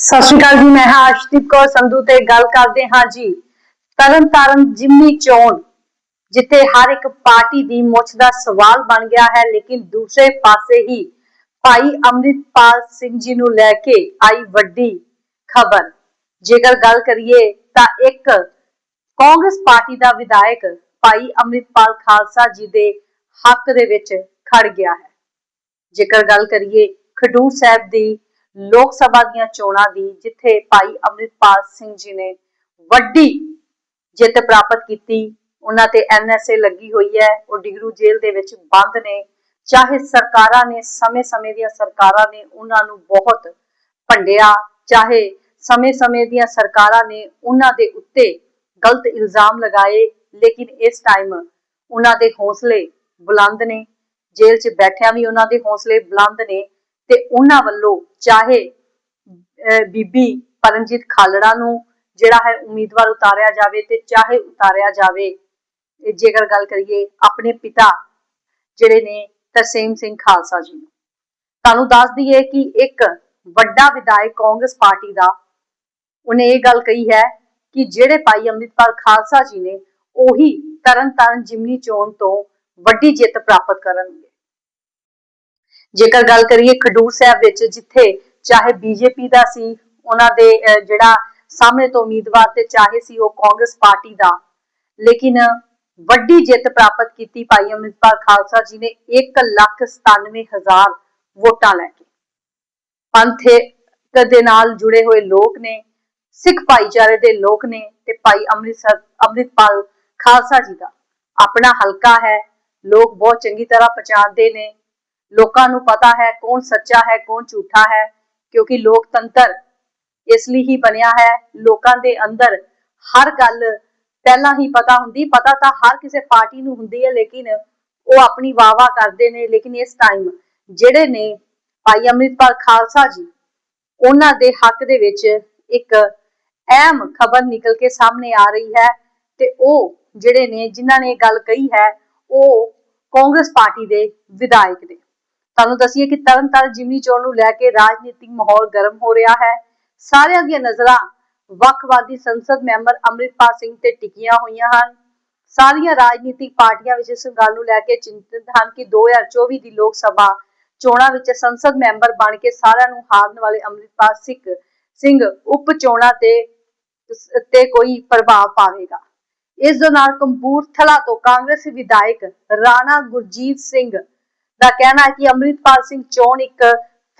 ਸਤਿ ਸ਼੍ਰੀ ਅਕਾਲ ਜੀ, ਮੈਂ ਹਾਂ ਅਰਸ਼ਦੀਪ ਕੌਰ ਸੰਧੂ ਤੇ ਗੱਲ ਕਰਦੇ ਹਾਂ ਜੀ। ਤਰਨ ਤਾਰਨ ਜਿਮਨੀ ਚੋਣ, ਜਿੱਥੇ ਹਰ ਇੱਕ ਪਾਰਟੀ ਦੀ ਮੁੱਛ ਦਾ ਸਵਾਲ ਬਣ ਗਿਆ ਹੈ, ਲੇਕਿਨ ਦੂਸਰੇ ਪਾਸੇ ਹੀ ਭਾਈ ਅੰਮ੍ਰਿਤਪਾਲ ਸਿੰਘ ਜੀ ਨੂੰ ਲੈ ਕੇ ਆਈ ਵੱਡੀ ਖਬਰ। ਜੇਕਰ ਗੱਲ ਕਰੀਏ ਤਾਂ ਇੱਕ ਕਾਂਗਰਸ ਪਾਰਟੀ ਦਾ ਵਿਧਾਇਕ ਭਾਈ ਅੰਮ੍ਰਿਤਪਾਲ ਖਾਲਸਾ ਜੀ ਦੇ ਹੱਕ ਦੇ ਵਿੱਚ ਖੜ ਗਿਆ ਹੈ। ਜੇਕਰ ਗੱਲ ਕਰੀਏ ਖਡੂਰ ਸਾਹਿਬ ਦੀ ਲੋਕ ਸਭਾ ਦੀਆਂ ਚੋਣਾਂ ਦੀ, ਜਿੱਥੇ ਭਾਈ ਅੰਮ੍ਰਿਤਪਾਲ ਸਿੰਘ ਜੀ ਨੇ ਵੱਡੀ ਜਿੱਤ ਪ੍ਰਾਪਤ ਕੀਤੀ। ਉਹਨਾਂ ਤੇ ਐਨਐਸਏ ਲੱਗੀ ਹੋਈ ਹੈ। ਉਹ ਡਿਗਰੂ ਜੇਲ੍ਹ ਦੇ ਵਿੱਚ ਬੰਦ ਨੇ। ਚਾਹੇ ਸਰਕਾਰਾਂ ਨੇ, ਸਮੇਂ-ਸਮੇਂ ਦੀਆਂ ਸਰਕਾਰਾਂ ਨੇ ਉਹਨਾਂ ਨੂੰ ਬਹੁਤ ਭੰਡਿਆ, ਚਾਹੇ ਸਮੇਂ-ਸਮੇਂ ਦੀਆਂ ਸਰਕਾਰਾਂ ਨੇ ਉਹਨਾਂ ਦੇ ਉੱਤੇ ਗਲਤ ਇਲਜ਼ਾਮ ਲਗਾਏ, ਲੇਕਿਨ ਇਸ ਟਾਈਮ ਉਹਨਾਂ ਦੇ ਹੌਸਲੇ ਬੁਲੰਦ ਨੇ। ਜੇਲ੍ਹ 'ਚ ਬੈਠਿਆਂ ਵੀ ਉਹਨਾਂ ਦੇ ਹੌਸਲੇ ਬੁਲੰਦ ਨੇ। ਤੇ ਉਹਨਾਂ ਵੱਲੋਂ ਚਾਹੇ ਬੀਬੀ ਪਰਮਜੀਤ ਖਾਲੜਾ ਨੂੰ ਜਿਹੜਾ ਹੈ ਉਮੀਦਵਾਰ ਉਤਾਰਿਆ ਜਾਵੇ ਤੇ ਚਾਹੇ ਉਤਾਰਿਆ ਜਾਵੇ ਜੇਕਰ ਗੱਲ ਕਰੀਏ ਆਪਣੇ ਪਿਤਾ ਜਿਹੜੇ ਨੇ ਤਰਸੇਮ ਸਿੰਘ ਖਾਲਸਾ ਜੀ ਨੂੰ। ਤੁਹਾਨੂੰ ਦੱਸ ਦਈਏ ਕਿ ਇੱਕ ਵੱਡਾ ਵਿਧਾਇਕ ਕਾਂਗਰਸ ਪਾਰਟੀ ਦਾ ਉਹਨੇ ਇਹ ਗੱਲ ਕਹੀ ਹੈ ਕਿ ਜਿਹੜੇ ਭਾਈ ਅੰਮ੍ਰਿਤਪਾਲ ਖਾਲਸਾ ਜੀ ਨੇ ਉਹੀ ਤਰਨ ਤਾਰਨ ਜਿਮਨੀ ਚੋਣ ਤੋਂ ਵੱਡੀ ਜਿੱਤ ਪ੍ਰਾਪਤ ਕਰਨਗੇ। ਜੇਕਰ ਗੱਲ ਕਰੀਏ ਖਡੂਰ ਸਾਹਿਬ ਵਿੱਚ, ਜਿੱਥੇ ਚਾਹੇ ਬੀਜੇਪੀ ਦਾ ਸੀ, ਉਹਨਾਂ ਦੇ ਜਿਹੜਾ ਸਾਹਮਣੇ ਤੋਂ ਉਮੀਦਵਾਰ ਤੇ ਚਾਹੇ ਸੀ ਉਹ ਕਾਂਗਰਸ ਪਾਰਟੀ ਦਾ। ਲੇਕਿਨ ਵੱਡੀ ਜਿੱਤ ਪ੍ਰਾਪਤ ਕੀਤੀ ਭਾਈ ਅੰਮ੍ਰਿਤਪਾਲ ਖਾਲਸਾ ਜੀ ਨੇ 197000 ਵੋਟਾਂ ਲੈ ਕੇ। ਪੰਥਕ ਦੇ ਨਾਲ ਜੁੜੇ ਹੋਏ ਲੋਕ ਨੇ, ਸਿੱਖ ਭਾਈਚਾਰੇ ਦੇ ਲੋਕ ਨੇ ਤੇ ਭਾਈ ਅੰਮ੍ਰਿਤਸਰ, ਅੰਮ੍ਰਿਤਪਾਲ ਖਾਲਸਾ ਜੀ ਦਾ। ਆਪਣਾ ਹਲਕਾ ਹੈ, ਲੋਕ ਬਹੁਤ ਚੰਗੀ ਤਰ੍ਹਾਂ ਪਛਾਣਦੇ ਨੇ ਲੋਕਾਂ ਨੂੰ ਪਤਾ ਹੈ ਕੌਣ ਸੱਚਾ ਹੈ, ਕੌਣ ਝੂਠਾ ਹੈ, ਕਿਉਂਕਿ ਲੋਕਤੰਤਰ ਇਸ ਲਈ ਹੀ ਬਣਿਆ ਹੈ, ਲੋਕਾਂ ਦੇ ਅੰਦਰ ਹਰ ਗੱਲ ਪਹਿਲਾਂ ਹੀ ਪਤਾ ਹੁੰਦੀ, ਪਤਾ ਤਾਂ ਹਰ ਕਿਸੇ ਪਾਰਟੀ ਨੂੰ ਹੁੰਦੀ ਹੈ, ਲੇਕਿਨ ਉਹ ਆਪਣੀ ਵਾਵਾ ਕਰਦੇ ਨੇ, ਲੇਕਿਨ ਇਸ ਟਾਈਮ ਜਿਹੜੇ ਨੇ ਭਾਈ ਅੰਮ੍ਰਿਤਪਾਲ ਖਾਲਸਾ ਜੀ, ਉਹਨਾਂ ਦੇ ਹੱਕ ਦੇ ਵਿੱਚ ਇੱਕ ਅਹਿਮ ਖਬਰ ਨਿਕਲ ਕੇ ਸਾਹਮਣੇ ਆ ਰਹੀ ਹੈ ਤੇ ਉਹ ਜਿਹੜੇ ਨੇ, ਜਿਨ੍ਹਾਂ ਨੇ ਇਹ ਗੱਲ ਕਹੀ ਹੈ, ਉਹ ਕਾਂਗਰਸ ਪਾਰਟੀ ਦੇ ਵਿਧਾਇਕ ਨੇ। ਤੁਹਾਨੂੰ ਦੱਸੀਏ ਕਿ ਤਰਨਤਾਰਨ ਜਿਮਨੀ ਚੋਣ ਨੂੰ ਲੈ ਕੇ ਰਾਜਨੀਤਿਕ ਮਾਹੌਲ ਗਰਮ ਹੋ ਰਿਹਾ ਹੈ। ਸਾਰਿਆਂ ਦੀਆਂ ਨਜ਼ਰਾਂ ਵੱਖਵਾਦੀ ਸੰਸਦ ਮੈਂਬਰ ਅੰਮ੍ਰਿਤਪਾਲ ਸਿੰਘ ਤੇ ਟਿਕੀਆਂ ਹੋਈਆਂ ਹਨ। ਸਾਰੀਆਂ ਰਾਜਨੀਤਿਕ ਪਾਰਟੀਆਂ ਵਿੱਚ ਇਸ ਗੱਲ ਨੂੰ ਲੈ ਕੇ ਚਿੰਤਿਤ ਹਨ ਕਿ 2024 ਦੀ ਲੋਕ ਸਭਾ ਚੋਣਾਂ ਵਿੱਚ ਸੰਸਦ ਮੈਂਬਰ ਬਣ ਕੇ ਸਾਰਿਆਂ ਨੂੰ ਹਾਰਨ ਵਾਲੇ ਅੰਮ੍ਰਿਤਪਾਲ ਸਿੰਘ ਸਿੰਘ ਉਪ ਚੋਣਾਂ ਤੇ ਤੇ ਕੋਈ ਪ੍ਰਭਾਵ ਪਾਵੇਗਾ। ਇਸ ਦੇ ਨਾਲ ਕੰਪੂਰਥਲਾ ਤੋਂ ਕਾਂਗਰਸੀ ਵਿਧਾਇਕ ਰਾਣਾ ਗੁਰਜੀਤ ਸਿੰਘ ਦਾ ਕਹਿਣਾ ਹੈ ਕਿ ਅੰਮ੍ਰਿਤਪਾਲ ਸਿੰਘ ਚੋਣ ਇੱਕ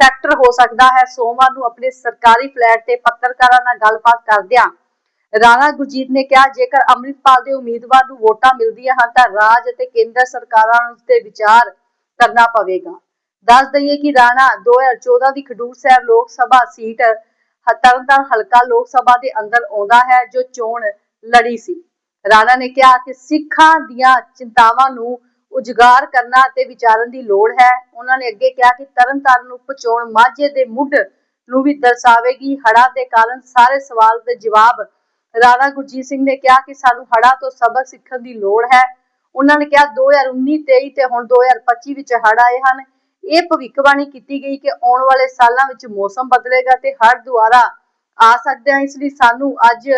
ਫੈਕਟਰ ਹੋ ਸਕਦਾ ਹੈ। ਸੋਮਵਾਰ ਨੂੰ ਆਪਣੇ ਸਰਕਾਰੀ ਫਲੈਟ ਤੇ ਪੱਤਰਕਾਰਾਂ ਨਾਲ ਗੱਲਬਾਤ ਕਰਦਿਆਂ ਰਾਣਾ ਗੁਰਜੀਤ ਨੇ ਕਿਹਾ, ਜੇਕਰ ਅੰਮ੍ਰਿਤਪਾਲ ਦੇ ਉਮੀਦਵਾਰ ਨੂੰ ਵੋਟਾਂ ਮਿਲਦੀਆਂ ਹਨ, ਤਾਂ ਰਾਜ ਅਤੇ ਕੇਂਦਰ ਸਰਕਾਰਾਂ ਨੂੰ ਉਸ ਤੇ ਵਿਚਾਰ ਕਰਨਾ ਪਵੇਗਾ। ਦੱਸ ਦਈਏ ਕਿ ਰਾਣਾ 2014 ਦੀ ਖਡੂਰ ਸਾਹਿਬ ਲੋਕ ਸਭਾ ਸੀਟ ਤਰਨਤਾਰਨ ਹਲਕਾ ਲੋਕ ਸਭਾ ਦੇ ਅੰਦਰ ਆਉਂਦਾ ਹੈ, ਜੋ ਚੋਣ ਲੜੀ ਸੀ। ਰਾਣਾ ਨੇ ਕਿਹਾ ਕਿ ਸਿੱਖਾਂ ਦੀਆਂ ਚਿੰਤਾਵਾਂ ਨੂੰ ਉਜਗਾਰ ਕਰਨਾ ਤੇ ਵਿਚਾਰਨ ਦੀ ਲੋੜ ਹੈ। ਉਹਨਾਂ ਨੇ ਅੱਗੇ ਕਿਹਾ ਕਿ ਤਰਨਤਾਰਨ ਨੂੰ ਪਚੋਣ ਮਾਝੇ ਦੇ ਮੁੱਢ ਨੂੰ ਵੀ ਦਰਸਾਵੇਗੀ। ਹੜ੍ਹਾਂ ਦੇ ਕਾਰਨ ਸਾਰੇ ਸਵਾਲ ਦੇ ਜਵਾਬ ਰਾਣਾ ਗੁਰਜੀਤ ਸਿੰਘ ਨੇ ਕਿਹਾ ਕਿ ਸਾਨੂੰ ਹੜ੍ਹਾਂ ਤੋਂ ਸਬਕ ਸਿੱਖਣ ਦੀ ਲੋੜ ਹੈ। ਉਹਨਾਂ ਨੇ ਕਿਹਾ 2019 23 ਤੇ ਹੁਣ 2025 ਵਿੱਚ ਹੜ੍ਹ ਆਏ ਹਨ। ਇਹ ਭਵਿੱਖਬਾਣੀ ਕੀਤੀ ਗਈ ਕਿ ਆਉਣ ਵਾਲੇ ਸਾਲਾਂ ਵਿੱਚ ਮੌਸਮ ਬਦਲੇਗਾ ਤੇ ਹੜ੍ਹ ਦੁਆਰਾ ਆ ਸਕਦੇ ਹਨ ਇਸ ਲਈ ਸਾਨੂੰ ਅੱਜ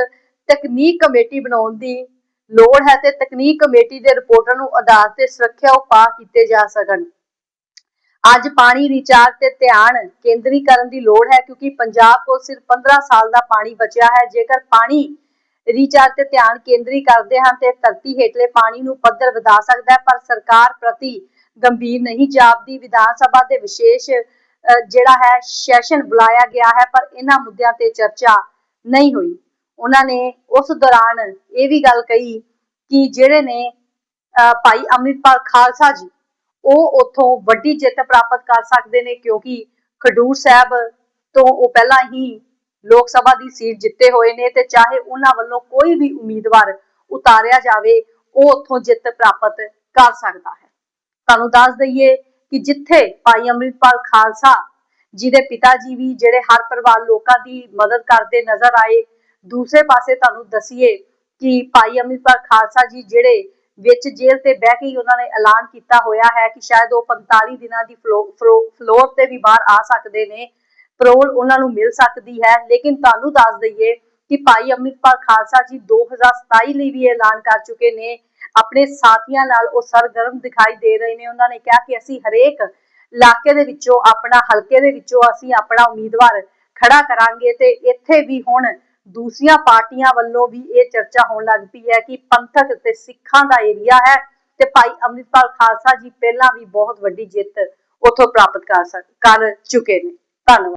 ਤਕਨੀਕ ਕਮੇਟੀ ਬਣਾਉਣ ਦੀ ਲੋੜ ਹੈ ਤੇ ਤਕਨੀਕ ਕਮੇਟੀ ਦੇ ਰਿਪੋਰਟਾਂ ਨੂੰ ਆਧਾਰ ਤੇ ਸੁਰੱਖਿਆ ਉਪਾਅ ਕੀਤੇ ਜਾ ਸਕਣ। ਅੱਜ ਪਾਣੀ ਰਿਚਾਰਜ ਤੇ ਧਿਆਨ ਕੇਂਦਰੀਕਰਨ ਦੀ ਲੋੜ ਹੈ ਕਿਉਂਕਿ ਪੰਜਾਬ ਕੋਲ ਸਿਰਫ 15 ਸਾਲ ਦਾ ਪਾਣੀ ਬਚਿਆ ਹੈ। ਜੇਕਰ ਪਾਣੀ ਰਿਚਾਰਜ ਤੇ ਧਿਆਨ ਕੇਂਦਰੀ ਕਰਦੇ ਹਨ ਤੇ ਧਰਤੀ ਹੇਠਲੇ ਪਾਣੀ ਨੂੰ ਪੱਧਰ ਵਧਾ ਸਕਦਾ ਹੈ, ਪਰ ਸਰਕਾਰ ਪ੍ਰਤੀ ਗੰਭੀਰ ਨਹੀਂ। ਜਾਪਦੀ ਵਿਧਾਨ ਸਭਾ ਦੇ ਵਿਸ਼ੇਸ਼ ਜਿਹੜਾ ਹੈ, ਸੈਸ਼ਨ ਬੁਲਾਇਆ ਗਿਆ ਹੈ, ਪਰ ਇਹਨਾਂ ਮੁੱਦਿਆਂ ਤੇ ਚਰਚਾ ਨਹੀਂ ਹੋਈ। ਉਹਨਾਂ ਨੇ ਉਸ ਦੌਰਾਨ ਇਹ ਵੀ ਗੱਲ ਕਹੀ ਕਿ ਜਿਹੜੇ ਨੇ ਭਾਈ ਅੰਮ੍ਰਿਤਪਾਲ ਖਾਲਸਾ ਜੀ, ਉਹ ਉਥੋਂ ਵੱਡੀ ਜਿੱਤ ਪ੍ਰਾਪਤ ਕਰ ਸਕਦੇ ਨੇ ਕਿਉਂਕਿ ਖਡੂਰ ਸਾਹਿਬ ਤੋਂ ਉਹ ਪਹਿਲਾਂ ਹੀ ਲੋਕ ਸਭਾ ਦੀ ਸੀਟ ਜਿੱਤੇ ਹੋਏ ਨੇ ਤੇ ਚਾਹੇ ਉਹਨਾਂ ਵੱਲੋਂ ਕੋਈ ਵੀ ਉਮੀਦਵਾਰ ਉਤਾਰਿਆ ਜਾਵੇ, ਉਹ ਉਥੋਂ ਜਿੱਤ ਪ੍ਰਾਪਤ ਕਰ ਸਕਦਾ ਹੈ। ਤੁਹਾਨੂੰ ਦੱਸ ਦਈਏ ਕਿ ਜਿੱਥੇ ਭਾਈ ਅੰਮ੍ਰਿਤਪਾਲ ਖਾਲਸਾ ਜਿਹਦੇ ਪਿਤਾ ਜੀ ਵੀ ਜਿਹੜੇ ਹਰ ਪਰਿਵਾਰ ਲੋਕਾਂ ਦੀ ਮਦਦ ਕਰਦੇ ਨਜ਼ਰ ਆਏ, ਦੂਸਰੇ ਪਾਸੇ ਤੁਹਾਨੂੰ ਦਸੀਏ ਕਿ ਭਾਈ ਅੰਮ੍ਰਿਤਪਾਲ ਖਾਲਸਾ ਜੀ ਜਿਹੜੇ ਵਿੱਚ ਜੇਲ੍ਹ ਤੇ ਬਹਿ ਕੇ ਹੀ ਉਹਨਾਂ ਨੇ ਐਲਾਨ ਕੀਤਾ ਹੋਇਆ ਹੈ ਕਿ ਸ਼ਾਇਦ ਉਹ 45 ਦਿਨਾਂ ਦੀ ਫਲੋਰ ਤੇ ਵੀ ਬਾਹਰ ਆ ਸਕਦੇ ਨੇ ਪਰੋਲ ਉਹਨਾਂ ਨੂੰ ਮਿਲ ਸਕਦੀ ਹੈ। ਲੇਕਿਨ ਤੁਹਾਨੂੰ ਦੱਸ ਦਈਏ ਕਿ ਭਾਈ ਅੰਮ੍ਰਿਤਪਾਲ ਖਾਲਸਾ ਜੀ 2027 ਲਈ ਵੀ ਐਲਾਨ ਕਰ ਚੁੱਕੇ ਨੇ। ਆਪਣੇ ਸਾਥੀਆਂ ਨਾਲ ਉਹ ਸਰਗਰਮ ਦਿਖਾਈ ਦੇ ਰਹੇ ਨੇ। ਉਹਨਾਂ ਨੇ ਕਿਹਾ ਕਿ ਅਸੀਂ ਹਰੇਕ ਇਲਾਕੇ ਦੇ ਵਿੱਚੋਂ, ਆਪਣਾ ਹਲਕੇ ਦੇ ਵਿੱਚੋਂ ਅਸੀਂ ਆਪਣਾ ਉਮੀਦਵਾਰ ਖੜਾ ਕਰਾਂਗੇ ਤੇ ਇੱਥੇ ਵੀ ਹੁਣ ਦੂਸਰੀਆਂ ਪਾਰਟੀਆਂ ਵੱਲੋਂ ਵੀ ਇਹ ਚਰਚਾ ਹੋਣ ਲੱਗ ਪਈ ਹੈ ਕਿ ਪੰਥਕ ਤੇ ਸਿੱਖਾਂ ਦਾ ਏਰੀਆ ਹੈ ਤੇ ਭਾਈ ਅੰਮ੍ਰਿਤਪਾਲ ਖਾਲਸਾ ਜੀ ਪਹਿਲਾਂ ਵੀ ਬਹੁਤ ਵੱਡੀ ਜਿੱਤ ਉੱਥੋਂ ਪ੍ਰਾਪਤ ਕਰ ਸਕ, ਕਰ ਚੁੱਕੇ ਨੇ। ਧੰਨਵਾਦ।